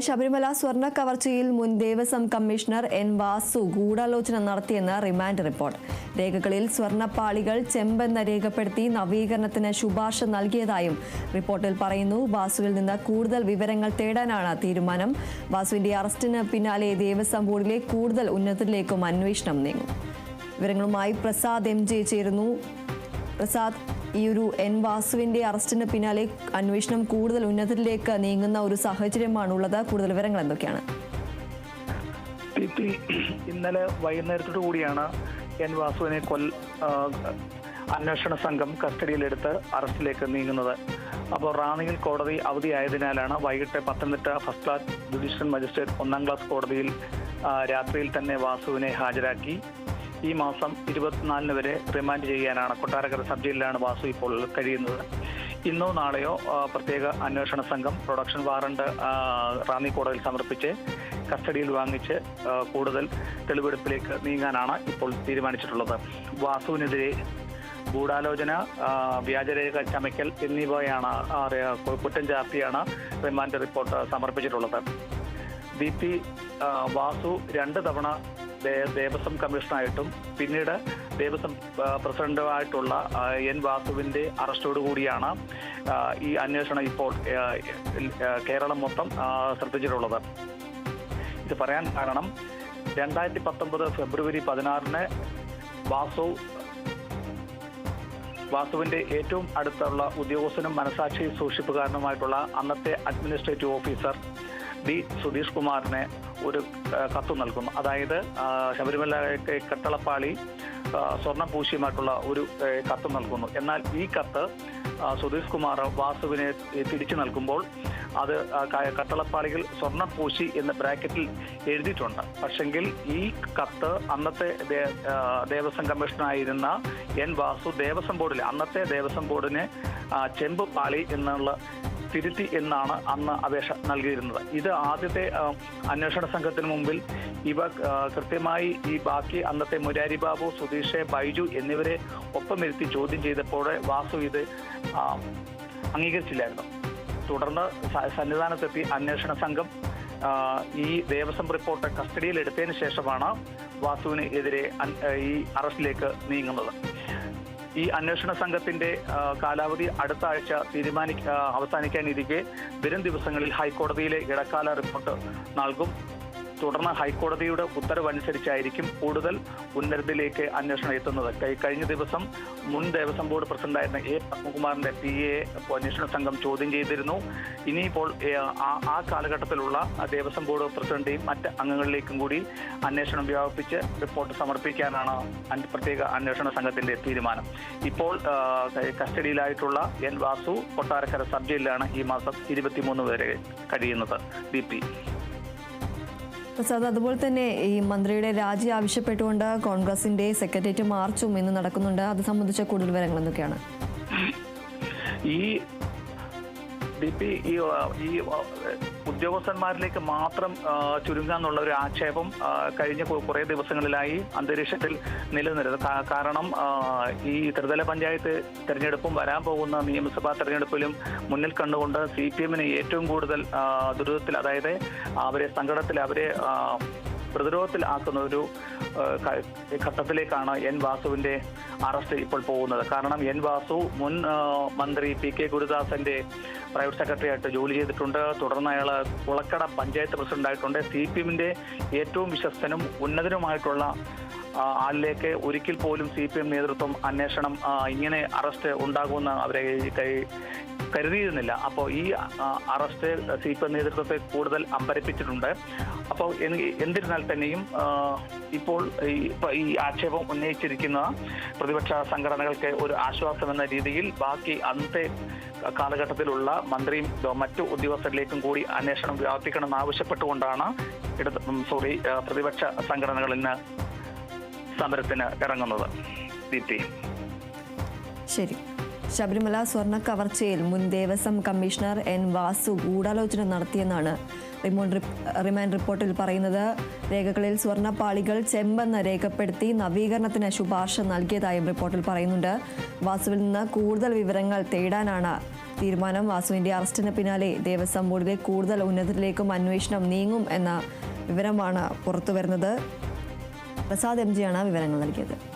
ശബരിമല സ്വർണ കവർച്ചയിൽ മുൻ Devaswom commissioner N Vasu ഗൂഢാലോചന നടത്തിയെന്ന് റിമാൻഡ് റിപ്പോർട്ട്. രേഖകളിൽ സ്വർണപ്പാളികൾ ചെമ്പെന്ന് രേഖപ്പെടുത്തി നവീകരണത്തിന് ശുപാർശ നൽകിയതായും റിപ്പോർട്ടിൽ പറയുന്നു. വാസുവിൽ നിന്ന് കൂടുതൽ വിവരങ്ങൾ തേടാനാണ് തീരുമാനം. വാസുവിന്റെ അറസ്റ്റിന് പിന്നാലെ ദേവസ്വം ബോർഡിലെ കൂടുതൽ ഉന്നതത്തിലേക്കും അന്വേഷണം നീങ്ങും. വിവരങ്ങളുമായി പ്രസാദ് എം ജെ ചേരുന്നു. പ്രസാദ് ഈ ഒരു എൻ വാസുവിന്റെ അറസ്റ്റിന് പിന്നാലെ അന്വേഷണം കൂടുതൽ ഉന്നതത്തിലേക്ക് നീങ്ങുന്ന ഒരു സാഹചര്യമാണുള്ളത്. കൂടുതൽ വിവരങ്ങൾ എന്തൊക്കെയാണ്? ഇന്നലെ വൈകുന്നേരത്തോടു കൂടിയാണ് എൻ വാസുവിനെ കൊൽ അന്വേഷണ സംഘം കസ്റ്റഡിയിലെടുത്ത് അറസ്റ്റിലേക്ക് നീങ്ങുന്നത്. അപ്പോൾ റാന്നിയിൽ കോടതി അവധിയായതിനാലാണ് വൈകിട്ട് Pathanamthitta first class judicial magistrate ഒന്നാം ക്ലാസ് കോടതിയിൽ രാത്രിയിൽ തന്നെ വാസുവിനെ ഹാജരാക്കി. ഈ മാസം ഇരുപത്തിനാലിന് വരെ റിമാൻഡ് ചെയ്യാനാണ്. കൊട്ടാരക്കര സബ് ജയിലിലാണ് വാസു ഇപ്പോൾ കഴിയുന്നത്. ഇന്നോ നാളെയോ പ്രത്യേക അന്വേഷണ സംഘം പ്രൊഡക്ഷൻ വാറണ്ട് റാന്നി കോടതിയിൽ സമർപ്പിച്ച് കസ്റ്റഡിയിൽ വാങ്ങിച്ച് കൂടുതൽ തെളിവെടുപ്പിലേക്ക് നീങ്ങാനാണ് ഇപ്പോൾ തീരുമാനിച്ചിട്ടുള്ളത്. വാസുവിനെതിരെ ഗൂഢാലോചന വ്യാജരേഖ ചമയ്ക്കൽ എന്നിവയാണ് കുറ്റം ചാർത്തിയാണ് റിമാൻഡ് റിപ്പോർട്ട് സമർപ്പിച്ചിട്ടുള്ളത്. ബി പി വാസു രണ്ട് തവണ ദേവസ്വം കമ്മീഷണറായിട്ടും പിന്നീട് ദേവസ്വം പ്രസിഡന്റുമായിട്ടുള്ള എൻ വാസുവിന്റെ അറസ്റ്റോടു കൂടിയാണ് ഈ അന്വേഷണം ഇപ്പോൾ കേരളം മൊത്തം ശ്രദ്ധിച്ചിട്ടുള്ളത്. ഇത് പറയാൻ കാരണം രണ്ടായിരത്തി പത്തൊമ്പത് ഫെബ്രുവരി പതിനാറിന് വാസു വാസുവിന്റെ ഏറ്റവും അടുത്തുള്ള ഉദ്യോഗസ്ഥനും മനസാക്ഷി സൂക്ഷിപ്പുകാരനുമായിട്ടുള്ള അന്നത്തെ അഡ്മിനിസ്ട്രേറ്റീവ് ഓഫീസർ ഡി സുധീഷ് കുമാറിനെ ഒരു കത്ത് നൽകുന്നു. അതായത് ശബരിമല കട്ടളപ്പാളി സ്വർണം പൂശിയുമായിട്ടുള്ള ഒരു കത്ത് നൽകുന്നു. എന്നാൽ ഈ കത്ത് സുധീഷ് കുമാർ വാസുവിനെ തിരിച്ചു നൽകുമ്പോൾ അത് കട്ടളപ്പാളിയിൽ സ്വർണം പൂശി എന്ന ബ്രാക്കറ്റിൽ എഴുതിയിട്ടുണ്ട്. പക്ഷെങ്കിൽ ഈ കത്ത് അന്നത്തെ ദേവസ്വം കമ്മീഷണറായിരുന്ന എൻ വാസു ദേവസ്വം ബോർഡിൽ അന്നത്തെ ദേവസ്വം ബോർഡിനെ ചെമ്പ് പാളി എന്നുള്ള തിരുത്തി എന്നാണ് അന്ന് അപേക്ഷ നൽകിയിരുന്നത്. ഇത് ആദ്യത്തെ അന്വേഷണ സംഘത്തിന് മുമ്പിൽ ഇവ കൃത്യമായി ഈ ബാക്കി അന്നത്തെ മുരാരി ബാബു സുധീഷ് ബൈജു എന്നിവരെ ഒപ്പമിരുത്തി ചോദ്യം ചെയ്തപ്പോൾ വാസു ഇത് അംഗീകരിച്ചില്ലായിരുന്നു. തുടർന്ന് സന്നിധാനത്തെത്തി അന്വേഷണ സംഘം ഈ ദേവസ്വം റിപ്പോർട്ട് കസ്റ്റഡിയിൽ എടുത്തതിന് ശേഷമാണ് വാസുവിന് എതിരെ ഈ അറസ്റ്റിലേക്ക് നീങ്ങുന്നത്. ഈ അന്വേഷണ സംഘത്തിന്റെ കാലാവധി അടുത്ത ആഴ്ച തീരുമാനി ആ, അവസാനിക്കാനിരിക്കെ വരും ദിവസങ്ങളിൽ ഹൈക്കോടതിയിലെ ഇടക്കാല റിപ്പോർട്ട് നൽകും. തുടർന്ന് ഹൈക്കോടതിയുടെ ഉത്തരവനുസരിച്ചായിരിക്കും കൂടുതൽ ഉന്നതത്തിലേക്ക് അന്വേഷണം എത്തുന്നത്. കഴിഞ്ഞ ദിവസം മുൻ ദേവസ്വം ബോർഡ് പ്രസിഡന്റായിരുന്ന എ. പത്മകുമാറിന്റെ പി. എ. അന്വേഷണ സംഘം ചോദ്യം ചെയ്തിരുന്നു. ഇനിയിപ്പോൾ ആ- കാലഘട്ടത്തിലുള്ള ദേവസ്വം ബോർഡ് പ്രസിഡന്റെയും മറ്റ് അംഗങ്ങളിലേക്കും കൂടി അന്വേഷണം വ്യാപിപ്പിച്ച് റിപ്പോർട്ട് സമർപ്പിക്കാനാണ് പ്രത്യേക അന്വേഷണ സംഘത്തിന്റെ തീരുമാനം. ഇപ്പോൾ കസ്റ്റഡിയിലായിട്ടുള്ള എൻ. വാസു കൊട്ടാരക്കര സബ് ജയിലിലാണ് ഈ മാസം ഇരുപത്തിമൂന്ന് വരെ കഴിയുന്നത്. ഡി പ്രസാദ് അതുപോലെ തന്നെ ഈ മന്ത്രിയുടെ രാജി ആവശ്യപ്പെട്ടുകൊണ്ട് കോൺഗ്രസിന്റെ സെക്രട്ടേറിയറ്റ് മാർച്ചും ഇന്ന് നടക്കുന്നുണ്ട്. അത് സംബന്ധിച്ച കൂടുതൽ വിവരങ്ങൾ എന്തൊക്കെയാണ് ഈ ഡി പി ഈ ഈ ഉദ്യോഗസ്ഥന്മാരിലേക്ക് മാത്രം ചുരുങ്ങാന്നുള്ള ഒരു ആക്ഷേപം കഴിഞ്ഞ കുറേ ദിവസങ്ങളിലായി അന്തരീക്ഷത്തിൽ നിലനിന്നത് കാരണം ഈ ത്രിതല പഞ്ചായത്ത് തെരഞ്ഞെടുപ്പും വരാൻ പോകുന്ന നിയമസഭാ തെരഞ്ഞെടുപ്പിലും മുന്നിൽ കണ്ടുകൊണ്ട് സി പി എമ്മിന് ഏറ്റവും കൂടുതൽ ദുരിതത്തിൽ അതായത് അവരെ സങ്കടത്തിൽ അവരെ പ്രതിരോധത്തിൽ ആക്കുന്ന ഒരു ഘട്ടത്തിലേക്കാണ് എൻ വാസുവിന്റെ അറസ്റ്റ് ഇപ്പോൾ പോകുന്നത്. കാരണം എൻ വാസു മുൻ മന്ത്രി പി കെ ഗുരുദാസന്റെ പ്രൈവറ്റ് സെക്രട്ടറി ആയിട്ട് ജോലി ചെയ്തിട്ടുണ്ട്. തുടർന്ന് അയാൾ കുളക്കട പഞ്ചായത്ത് പ്രസിഡന്റായിട്ടുണ്ട് സി പി എമ്മിന്റെ ഏറ്റവും വിശ്വസ്തനും ഉന്നതനുമായിട്ടുള്ള ആളിലേക്ക് ഒരിക്കൽ പോലും സി പി എം നേതൃത്വം അന്വേഷണം ഇങ്ങനെ അറസ്റ്റ് ഉണ്ടാകുമെന്ന് അവരെ കരുതിയിരുന്നില്ല. അപ്പോൾ ഈ അറസ്റ്റ് സി പി എം നേതൃത്വത്തെ കൂടുതൽ അമ്പരപ്പിച്ചിട്ടുണ്ട്. അപ്പോൾ എന്ന് എന്നിരുന്നാൽ തന്നെയും ഇപ്പോൾ ഈ ആക്ഷേപം ഉന്നയിച്ചിരിക്കുന്ന പ്രതിപക്ഷ സംഘടനകൾക്ക് ഒരു ആശ്വാസം എന്ന രീതിയിൽ ബാക്കി അന്നത്തെ കാലഘട്ടത്തിലുള്ള മന്ത്രിയും മറ്റു ഉദ്യോഗസ്ഥരിലേക്കും കൂടി അന്വേഷണം വ്യാപിക്കണം ആവശ്യപ്പെട്ടുകൊണ്ടാണ് ഇടത് സോറി പ്രതിപക്ഷ സംഘടനകൾ ഇന്ന് സമരത്തിന് ഇറങ്ങുന്നത്. ദീപ്തി. ശരി. ശബരിമല സ്വർണ കവർച്ചയിൽ മുൻ ദേവസ്വം കമ്മീഷണർ എൻ വാസു ഗൂഢാലോചന നടത്തിയെന്നാണ് റിമാൻഡ് റിപ്പോർട്ടിൽ പറയുന്നത്. രേഖകളിൽ സ്വർണപ്പാളികൾ ചെമ്പെന്ന് രേഖപ്പെടുത്തി നവീകരണത്തിന് ശുപാർശ നൽകിയതായും റിപ്പോർട്ടിൽ പറയുന്നുണ്ട്. വാസുവിൽ നിന്ന് കൂടുതൽ വിവരങ്ങൾ തേടാനാണ് തീരുമാനം. വാസുവിന്റെ അറസ്റ്റിന് പിന്നാലെ ദേവസ്വം ബോർഡിലെ കൂടുതൽ ഉന്നതരിലേക്കും അന്വേഷണം നീങ്ങും എന്ന വിവരമാണ് പുറത്തുവരുന്നത്. പ്രസാദ് എം ജിയാണ് വിവരങ്ങൾ നൽകിയത്.